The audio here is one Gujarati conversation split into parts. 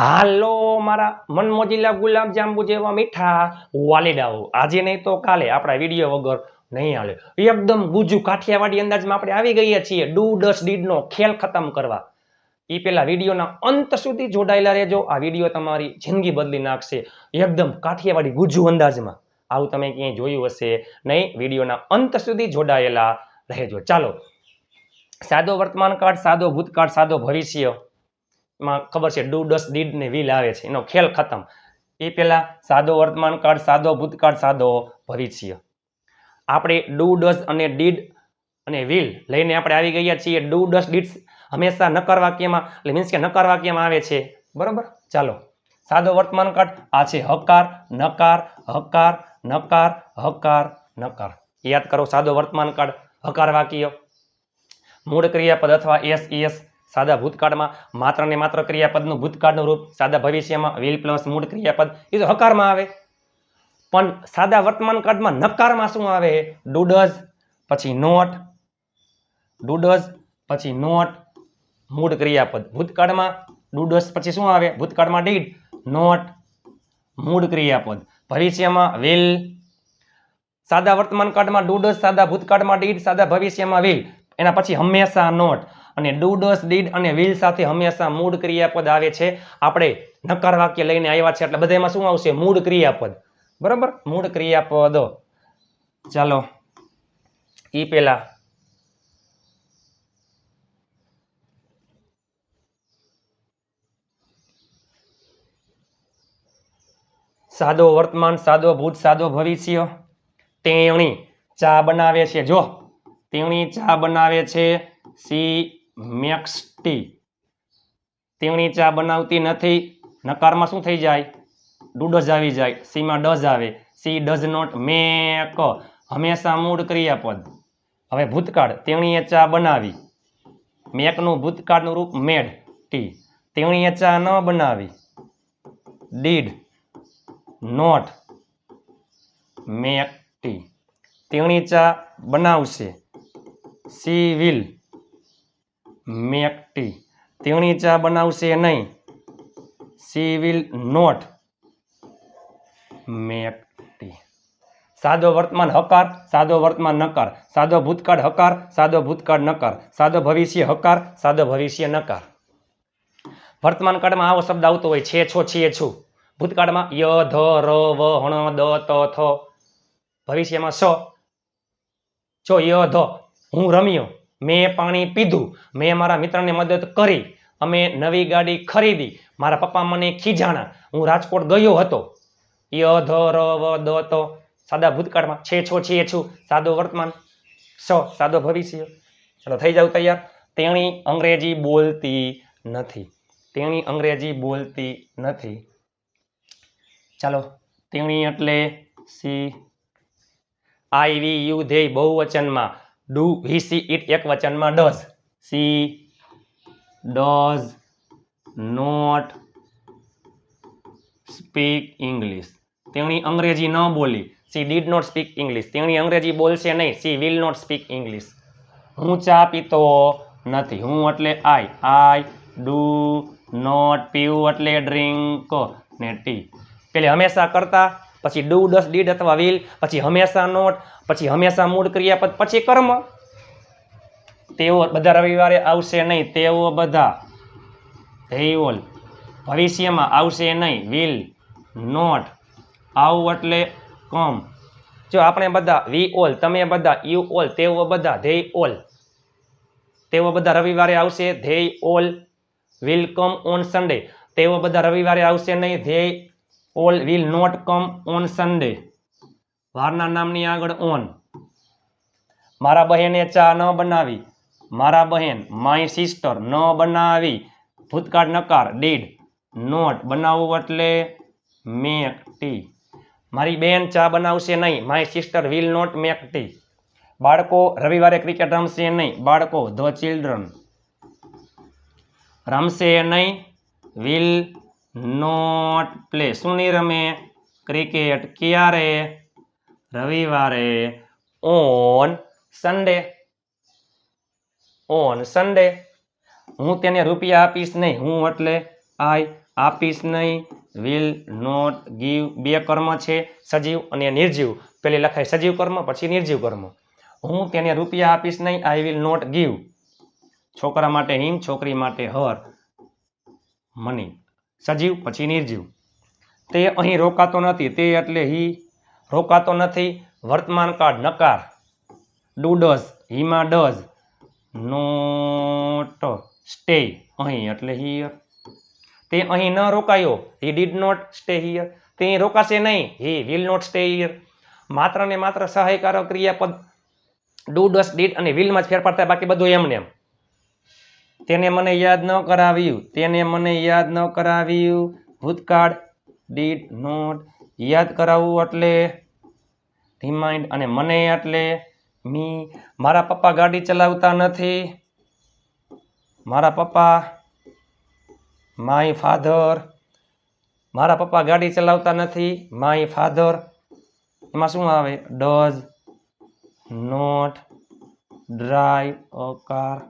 હાલો મારા મનમોજીલા ગુલાબ જાંબુ જેવા મીઠા વાલીડાઓ. આજે નહીં તો કાલે આપણા વીડિયો વગર નહીં હાલે. એકદમ ગુજુ કાઠિયાવાડી અંદાજમાં આપણે આવી ગયા છીએ. ડુ ડસ ડીડનો ખેલ ખતમ કરવા. એ પેલા વિડીયોના અંત સુધી જોડાયેલા રહેજો. આ વીડિયો તમારી જિંદગી બદલી નાખશે. એકદમ કાઠિયાવાડી ગુજુ અંદાજમાં. આવું તમે ક્યાંય જોયું હશે નહીં, વિડીયોના અંત સુધી જોડાયેલા રહેજો. ચાલો. સાદો વર્તમાન કાળ સાદો ભૂતકાળ, સાદો ભવિષ્ય. માં ખબર છે ડુ ડસ ડીડ ને વિલ આવે છે, એનો ખેલ ખતમ. એ પહેલાં સાદો વર્તમાન કાળ, સાદો ભૂતકાળ, સાદો ભવિષ્ય. આપણે ડુ ડસ અને ડીડ અને વિલ લઈને આપણે આવી ગયા છીએ. ડુ ડસ ડીડ્સ હંમેશા નકાર વાક્યમાં, એટલે મીન્સ કે નકાર વાક્યમાં આવે છે. બરાબર? ચાલો. સાદો વર્તમાન કાળ, આ છે હકાર, નકાર હકાર નકાર હકાર, નકાર. યાદ કરો, સાદો વર્તમાન કાળ, હકાર વાક્ય. મૂળ ક્રિયાપદ અથવા એસ એસ સાદા ભૂતકાળમાં માત્ર ને માત્ર ક્રિયાપદનું ભૂતકાળનું રૂપ, સાદા ભવિષ્યમાં વિલ પ્લસ મૂળ ક્રિયાપદ, એ તો હકારમાં આવે. પણ સાદા વર્તમાન કાળમાં નકારમાં શું આવે? ડુડઝ પછી નોટ ડુડઝ પછી નોટ, મૂળ ક્રિયાપદ. ભૂતકાળમાં ડુડસ પછી શું આવે? ભૂતકાળમાં ડીડ, નોટ, મૂળ ક્રિયાપદ. ભવિષ્યમાં વિલ. સાદા વર્તમાન કાળમાં ડુડસ, સાદા ભૂતકાળમાં ડીડ, સાદા ભવિષ્યમાં વિલ. એના પછી હંમેશા નોટ. અને ડુડસ ડીડ અને વિલ સાથે હંમેશા મૂળ ક્રિયાપદ આવે છે. આપણે નકાર વાક્ય લઈને આવ્યા છે, એટલે બધામાં શું આવશે? મૂળ ક્રિયાપદ. બરાબર? મૂળ ક્રિયાપદો. ચાલો, ઈ પેલા. સાદો વર્તમાન, સાદો ભૂત, સાદો ભવિષ્ય. તેણી ચા બનાવે છે. જો, તેણી ચા બનાવે છે. She makes tea. તેણી ચા બનાવતી નથી. નકારમાં શું થઈ જાય? ડુડઝ આવી જાય. સીમાં ડઝ આવે. She does not make. હંમેશા મૂળ ક્રિયાપદ. હવે ભૂતકાળ. તેણીએ ચા બનાવી. મેકનું ભૂતકાળનું રૂપ મેડ. ટી. તેણીએ ચા ન બનાવી. ડીડ. નોટ. Make tea. તેણી ચા બનાવશે. She will. Make tea. તેણી ચા બનાવશે નહીં. She will not make tea. સાદો વર્તમાન હકાર, સાદો વર્તમાન નકાર. સાદો ભૂતકાળ હકાર, સાદો ભૂતકાળ નકાર. સાદો ભવિષ્ય હકાર, સાદો ભવિષ્ય નકાર. વર્તમાન કાળમાં આવો શબ્દ આવતો હોય, છે છો, છીએ છું. ભૂતકાળમાં ય, ધ, ર, વ, હણ, દ, ત, થ. ભવિષ્યમાં સ, છો, ય, ધ. હું રમ્યો. મેં પાણી પીધું. મેં મારા મિત્રને મદદ કરી. અમે નવી ગાડી ખરીદી. મારા પપ્પા મને ખીજાણા. હું રાજકોટ ગયો હતો. ય ધ ર વ દ ત. સાદા ભૂતકાળમાં છે છો છીએ છું. સાદો વર્તમાન સ, સાદો ભવિષ્ય. ચાલો, થઈ જાવ તૈયાર. તેણી અંગ્રેજી બોલતી નથી. તેણી અંગ્રેજી બોલતી નથી. ચાલો, તેણી એટલે she. I. We. You. They બહુવચનમાં do we she it એક વચનમાં does. She does not speak English. તેણી અંગ્રેજી ન બોલી. She did not speak English. તેણી અંગ્રેજી બોલશે નહીં. She will not speak English. હું ચા પીતો નથી. હું એટલે આઈ. આઈ ડુ નોટ પીવું એટલે ડ્રિંક ને ટી. પેલી હંમેશા કરતા પછી ડુ ડસ ડીડ અથવા વિલ, પછી હંમેશા નોટ, પછી હંમેશા મૂળ ક્રિયાપદ, પછી કર્મ. તેઓ બધા રવિવારે આવશે નહીં, તેઓ બધા they ઓલ ભવિષ્યમાં આવશે નહીં, વિલ, નોટ, આવું એટલે કમ જો આપણે બધા વી ઓલ તમે બધા યુ ઓલ તેઓ બધા ધેય ઓલ તેઓ બધા રવિવારે આવશે they all will come on Sunday. તેઓ બધા રવિવારે આવશે નહીં they all will not come on Sunday વારના નામની આગળ ઓન મારા બહેને ચા ન બનાવી. મારા બહેન માય સિસ્ટર ન બનાવી. ભૂતકાળ નકાર ડીડ નોટ બનાવવું એટલે મેક ટી મારી બેન ચા બનાવશે નહીં. My sister will not make tea બાળકો રવિવારે ક્રિકેટ રમશે નહીં. બાળકો ધ ચિલ્ડ્રન રમશે નહીં વિલ નોટ પ્લે. શું નહીં રમે? ક્રિકેટ ક્યારે? રવિવારે. On Sunday. On Sunday. હું તેને રૂપિયા આપીશ નહીં. હું એટલે આઈ આપીશ નહીં. વિલ નોટ ગીવ બે કર્મ છે, સજીવ અને નિર્જીવ. પેલી લખાય સજીવ કર્મ, પછી નિર્જીવ કર્મ. હું તેને રૂપિયા આપીશ નહીં. I will not give. છોકરા માટે હિમ છોકરી માટે હર. મની. સજીવ, પછી નિર્જીવ. તે અહીં રોકાતો નથી, તે એટલે હી રોકાતો નથી. વર્તમાન કાળ નકાર. ડુ ડઝ હીમાં ડઝ. નોટ સ્ટે અહીં એટલે હિયર. તે અહીં ન રોકાયો, he did not stay here. તે રોકાશે નહીં, he will not stay here. માત્ર ને માત્ર સહાયકારક ક્રિયાપદ ડુ ડસ ડીડ અને વિલમાં જ ફેરફાર થાય, બાકી બધું એમને એમ. તેને મને યાદ ન કરાવ્યું. તેને મને યાદ ન કરાવ્યું. ભૂતકાળ ડીડ નોટ યાદ કરાવવું એટલે રિમાઇન્ડ અને મને એટલે મી. મારા પપ્પા ગાડી ચલાવતા નથી. મારા પપ્પા, માય ફાધર, મારા પપ્પા ગાડી ચલાવતા નથી. માય ફાધર, એમાં શું આવે? Does not drive a car.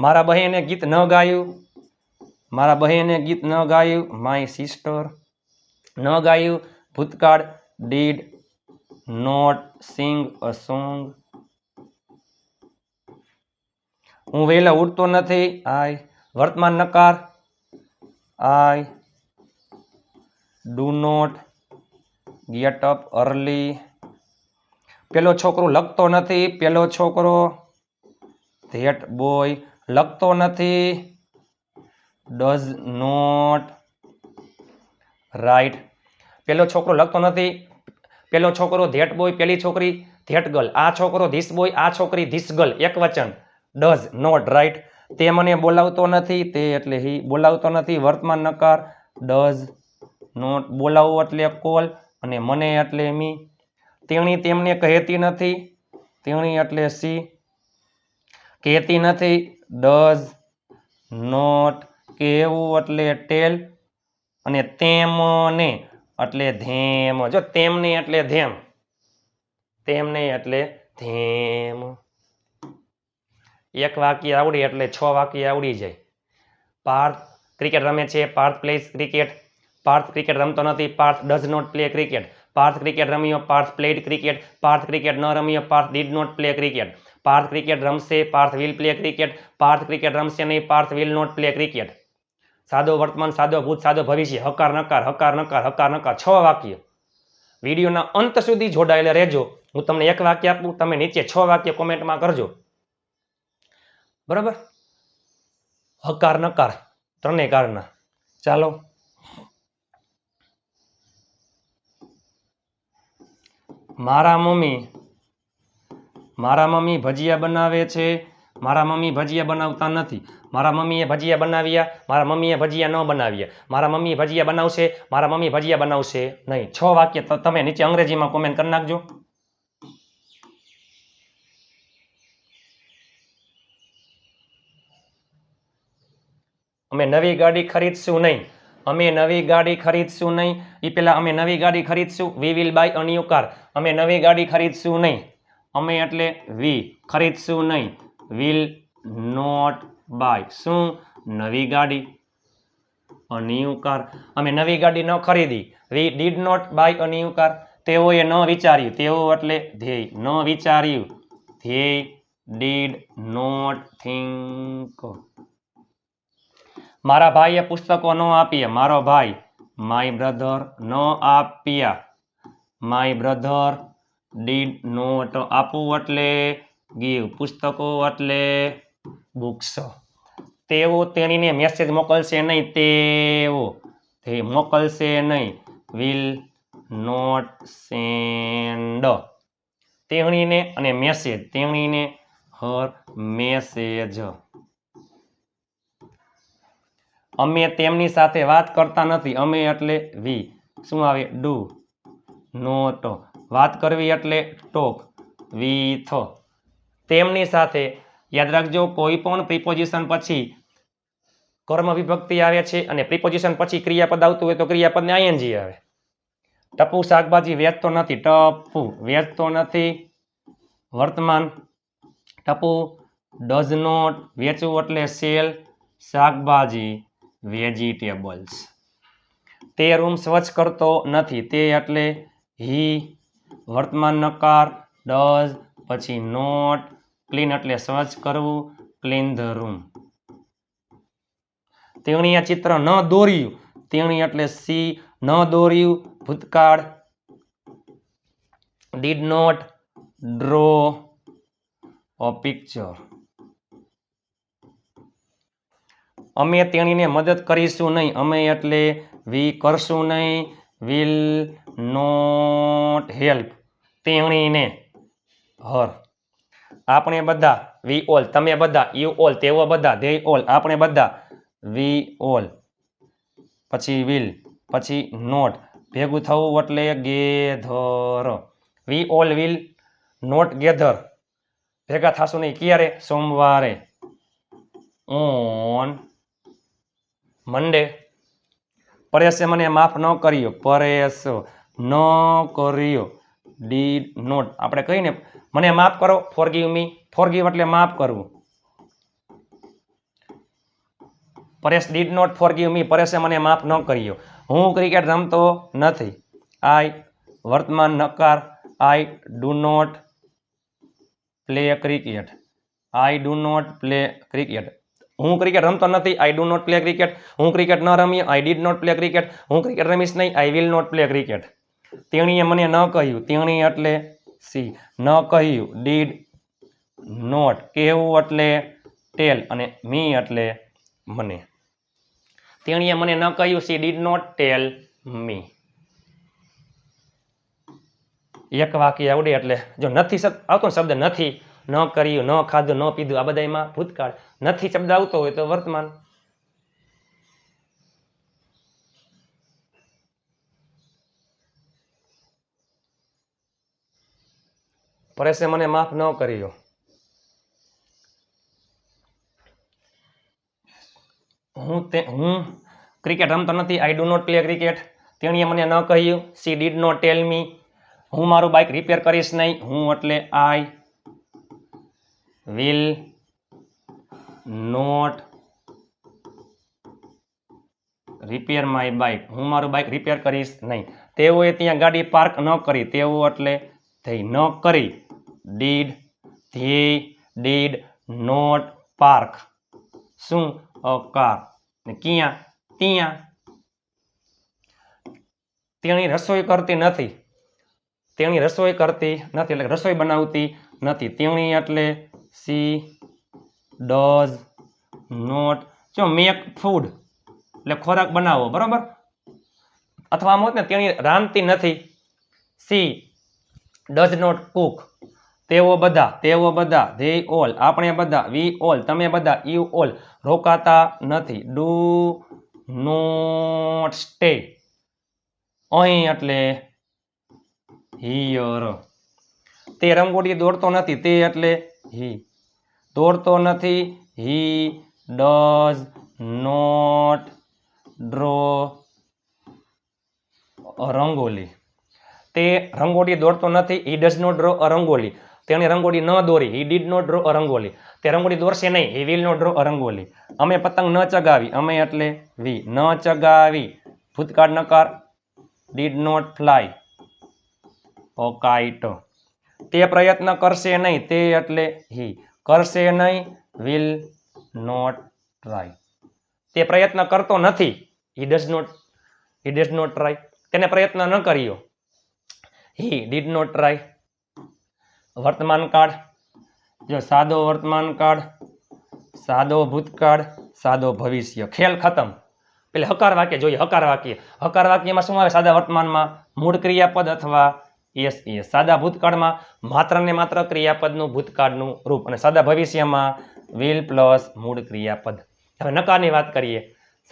મારા બહેને ગીત ન ગાયું. મારા બહેને ગીત ન ગાયું. માય સિસ્ટર ન ગાયું. ભૂતકાળ did not sing a song. હું વહેલા ઉઠતો નથી. આઈ વર્તમાન નકાર. I do not get up early. પેલો છોકરો લખતો નથી. પેલો છોકરો ધેટ બોય લખતો નથી. ડઝ નોટ રાઈટ પેલો છોકરો લખતો નથી. પેલો છોકરો ધેટ બોય, પેલી છોકરી ધેટ ગર્લ. આ છોકરો ધીસ બોય, આ છોકરી ધીસ ગર્લ. એક વચન. ડઝ નોટ રાઈટ તે મને બોલાવતો નથી. તે એટલે હી બોલાવતો નથી. વર્તમાન નકાર. ડઝ નોટ બોલાવવું એટલે કોલ. અને મને એટલે મી. તેણી તેમને કહેતી નથી. તેણી એટલે સી. કહેતી નથી. ડઝ નોટ કેવું એટલે ટેલ અને તેમને એટલે ધેમ. જો તેમને એટલે ધેમ, તેમને એટલે ધેમ. એક વાક્ય આવડી એટલે છ વાક્ય આવડી જાય. પાર્થ ક્રિકેટ રમે છે Parth plays cricket Parth cricket રમતો નથી Parth does not play cricket Parth cricket રમ્યો Parth played cricket Parth cricket ન રમ્યો Parth did not play cricket Parth cricket રમશે, Parth will play cricket, Parth cricket રમશે નહીં, Parth will not play cricket. સાદો વર્તમાન, સાદો ભૂત, સાદો ભવિષ્ય, હકાર, નકાર હકાર નકાર હકાર, નકાર, છ વાક્ય. વિડીયોના અંત સુધી જોડાયેલા રહેજો. હું તમને એક વાક્ય આપું, તમે નીચે છ વાક્ય કોમેન્ટમાં કરજો. બરાબર? હકાર, નકાર, ત્રણેય કારના. ચાલો. મારા મમ્મી મારા મમ્મી ભજીયા બનાવે છે. મારા મમ્મી ભજીયા બનાવતા નથી. મારા મમ્મીએ ભજીયા બનાવ્યા. મારા મમ્મીએ ભજીયા ન બનાવ્યા. મારા મમ્મી ભજીયા બનાવશે. મારા મમ્મી ભજીયા બનાવશે નહીં. છ વાક્ય તમે નીચે અંગ્રેજીમાં કોમેન્ટ કરી નાખજો. અમે નવી ગાડી ખરીદશું નહીં. અમે નવી ગાડી ખરીદશું નહીં. એ પહેલાં અમે નવી ગાડી ખરીદશું. We will buy a new car અમે નવી ગાડી ખરીદશું નહીં. અમે એટલે વી ખરીદશું નહીં. વિલ નોટ બાય શું? નવી ગાડી. A new car. અમે નવી ગાડી ન ખરીદી. We did not buy a new car. તેઓએ ન વિચાર્યું. તેઓ એટલે ધ્યેય. ન વિચાર્યું. ધ્યેય ડીડ નોટ થિંક મારા ભાઈએ પુસ્તકો ન આપ્યા. મારો ભાઈ માય બ્રધર ન આપ્યા. માય બ્રધર ડીડ નોટ આપવું એટલે ગીવ પુસ્તકો એટલે બુક્સ તેઓ તેણીને મેસેજ મોકલશે નહીં, તેઓ તે મોકલશે નહીં. વિલ નોટ સેન્ડ તેણીને અને મેસેજ તેણીને હર મેસેજ અમે તેમની સાથે વાત કરતા નથી, અમે એટલે વી શું આવે? ડુ નોટ વાત કરવી એટલે ટોક. વિથ. તેમની સાથે, યાદ રાખજો, કોઈ પણ પ્રિપોઝિશન પછી કર્મ વિભક્તિ આવે છે અને પ્રિપોઝિશન પછી ક્રિયાપદ આવતું હોય તો ક્રિયાપદને આઈએનજી આવે. ટપુ શાકભાજી વેચતો નથી, ટપુ વેચતો નથી. વર્તમાન ટપુ ડઝ નોટ વેચવું એટલે સેલ શાકભાજી વેજીટેબલ્સ તે રૂમ સ્વચ્છ કરતો નથી, તે એટલે હી વર્તમાન નકાર ડઝ પછી નોટ, ક્લીન એટલે સ્વચ્છ કરવું, ક્લીન ધ રૂમ. તેણીએ ચિત્ર ન દોર્યું. તેણી એટલે સી ન દોર્યું. ભૂતકાળ. Did not draw a picture. અમે તેણીને મદદ કરીશું નહીં. અમે એટલે વી કરશું નહીં. વિલ નોટ હેલ્પ તેણીને હર. આપણે બધા વી ઓલ તમે બધા યુ ઓલ તેઓ બધા ધે ઓલ આપણે બધા વી ઓલ પછી વિલ પછી નોટ ભેગું થવું એટલે gather we all will not gather ભેગા થશું નહીં. ક્યારે? સોમવારે. ઓન મંડે પરેશે મને માફ ન કર્યો. પરેશ. ન કર્યો. Did not. આપણે કહીને મને માફ કરો. ફોરગીવ મી. ફોરગીવ એટલે માફ કરવું. Paresh did not, forgive me. પરેશે મને માફ ન કર્યો. હું ક્રિકેટ રમતો નથી. આઈ વર્તમાન નકાર. I do not play cricket. I do not play cricket. હું ક્રિકેટ રમતો નથી. I do not play cricket. હું ક્રિકેટ ન રમ્યો I did not play cricket. હું ક્રિકેટ રમીશ નહીં. I will not play cricket. તેણીએ મને ન કહ્યું. તેણી એટલે સી. ન કહ્યું. Did not. કહેવું એટલે ટેલ અને મી એટલે મને. તેણીએ મને ન કહ્યું. She. Did not. Tell me. એક વાક્ય આવડે એટલે જો નથી આવતો શબ્દ નથી, ન કર્યું, ન ખાધું, ન પીધું, આ બધા એમાં ભૂતકાળ. નથી શબ્દ આવતો હોય તો વર્તમાન પરેશે મને માફ ન કર્યો. હું તે, હું ક્રિકેટ રમતો નથી. I do not play cricket તેણીએ મને ન કહ્યું. She did not tell me હું મારું બાઇક રિપેર કરીશ નહીં. હું એટલે I will not repair my bike હું મારું બાઇક રિપેર કરીશ નહીં. તેઓએ ત્યાં ગાડી પાર્ક ન કરી. તેઓ એટલે થઈ ન કરી. ડીડ ધ્યેય ડીડ નોટ પાર્ક શું? અકાર. કાર ને ક્યાં? ત્યાં. તેણી રસોઈ કરતી નથી. તેણી રસોઈ કરતી નથી એટલે રસોઈ બનાવતી નથી. તેણી એટલે સી ડઝ નોટ જો મેક ફૂડ એટલે ખોરાક બનાવો બરાબર? અથવા આમ હોત ને, તેણી રાંધતી નથી. સી ડઝ નોટ કુક તેઓ બધા તેઓ બધા ધે ઓલ આપણે બધા વી ઓલ તમે બધા યુ ઓલ રોકાતા નથી. ડુ નોટ સ્ટે અહીં એટલે હિયર તે રંગોળી દોડતો નથી, તે એટલે હી દોડતો નથી he does not draw rangoli. તે રંગોળી દોડતો નથી he does not draw a rangoli તેણે રંગોળી ન દોરી he did not draw a rangoli તે રંગોળી દોરશે નહીં he will not draw a rangoli અમે પતંગ ન ચગાવી, અમે એટલે વી, ન ચગાવી. ભૂતકાળ નકાર did not fly a kite તે પ્રયત્ન કરશે નહીં, તે એટલે હી કરશે નહીં વિલ નોટ ટ્રાય તે પ્રયત્ન કરતો નથી he does not he does not try તેને પ્રયત્ન ન કર્યો. હી ડીડ નોટ ટ્રાય વર્તમાન કાળ જો સાદો વર્તમાન કાળ સાદો ભૂતકાળ સાદો ભવિષ્ય ખેલ ખતમ પેલે હકાર વાક્ય જોઈએ હકાર વાક્ય હકાર વાક્યમાં શું આવે? સાદા વર્તમાનમાં મૂળ ક્રિયાપદ અથવા યસ યસ. સાદા ભૂતકાળમાં માત્ર ને માત્ર ક્રિયાપદનું ભૂતકાળનું રૂપ. અને સાદા ભવિષ્યમાં વિલ પ્લસ મૂળ ક્રિયાપદ. હવે નકારની વાત કરીએ.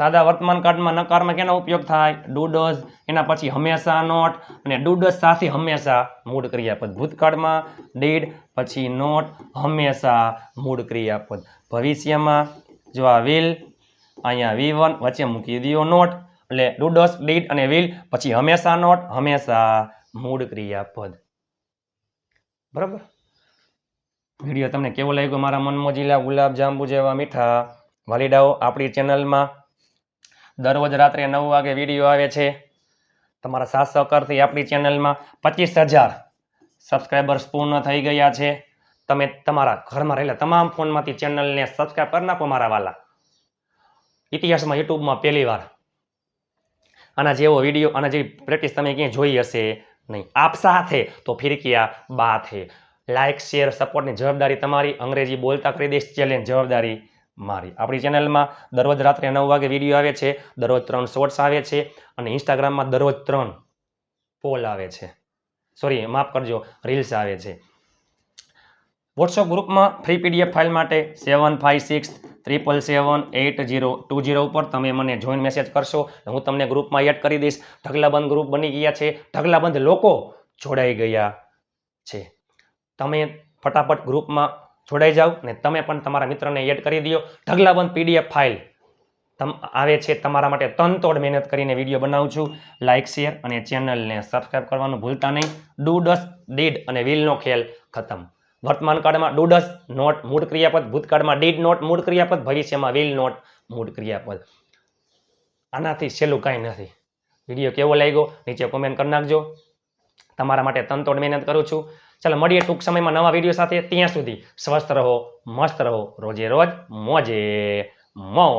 સાદા વર્તમાન કાળમાં નકારમાં કેનો ઉપયોગ થાય? ડુ ડઝ એના પછી હંમેશા નોટ અને ડુ ડઝ સાથે હંમેશા મૂળ ક્રિયાપદ. ભૂતકાળમાં ડીડ, પછી નોટ, હંમેશા મૂળ ક્રિયાપદ. ભવિષ્યમાં જો આ વિલ, અહીંયા વી વન વચ્ચે મૂકી દો નોટ, એટલે ડુ ડઝ ડીડ અને વિલ, પછી હંમેશા નોટ, હંમેશા મૂળ ક્રિયાપદ. બરાબર? વીડિયો તમને કેવો લાગ્યો? મારા મનમોજીલા ગુલાબ જાંબુ જેવા મીઠા વાલીડાઓ આપણી ચેનલમાં દરરોજ રાત્રે નવ વાગે વીડિયો આવે છે. તમારા સાથ સહકારથી આપણી ચેનલમાં પચીસ હજાર સબસ્ક્રાઈબર્સ પૂર્ણ થઈ ગયા છે. તમે તમારા ઘરમાં રહેલા તમામ ફોનમાંથી ચેનલને સબસ્ક્રાઈબ કરી નાખો મારા વાલા. ઇતિહાસમાં યુટ્યુબમાં પહેલી વાર. આના જેવો વીડિયો, આના જેવી પ્રેક્ટિસ તમે ક્યાંય જોઈ હશે નહીં. આપ સાથે તો ફિરકિયા ક્યાં બાત હે. લાઇક શેર સપોર્ટની જવાબદારી તમારી અંગ્રેજી બોલતા કરી દઈશ. ચેલેન્જ જવાબદારી મારી. આપણી ચેનલમાં દરરોજ રાત્રે નવ વાગે વીડિયો આવે છે, દરરોજ ત્રણ શોર્ટ્સ આવે છે અને ઇન્સ્ટાગ્રામમાં દરરોજ ત્રણ પોલ આવે છે. સોરી માફ કરજો રીલ્સ આવે છે. વોટ્સઅપ ગ્રુપમાં ફ્રી પીડીએફ ફાઇલ માટે seven five six triple seven eight zero two zero ઉપર તમે મને જોઈન મેસેજ કરશો. હું તમને ગ્રુપમાં એડ કરી દઈશ. ઢગલાબંધ ગ્રુપ બની ગયા છે. ઢગલાબંધ લોકો જોડાઈ ગયા છે. તમે ફટાફટ ગ્રુપમાં જોડાઈ જાઓ ને તમે પણ તમારા મિત્રને એડ કરી દો ઢગલાબંધ પીડીએફ ફાઇલ તમ, આવે છે તમારા માટે તનતોડ મહેનત કરીને વીડિયો બનાવું છું. લાઇક શેર અને ચેનલને સબસ્ક્રાઇબ કરવાનું ભૂલતા નહીં. ડુ ડસ ડીડ અને વિલનો ખેલ ખતમ. વર્તમાન કાળમાં ડુ ડસ નોટ મૂળ ક્રિયાપદ, ભૂતકાળમાં ડીડ નોટ મૂળ ક્રિયાપદ, ભવિષ્યમાં વિલ નોટ મૂળ ક્રિયાપદ. આનાથી છેલ્લું કાંઈ નથી. વીડિયો કેવો લાગ્યો નીચે કોમેન્ટ કરી નાખજો. તમારા માટે તનતોડ મહેનત કરું છું. ચાલો મળીએ ટૂંક સમયમાં નવા વીડિયો સાથે. ત્યાં સુધી સ્વસ્થ રહો, મસ્ત રહો, રોજે રોજ મોજે મોજ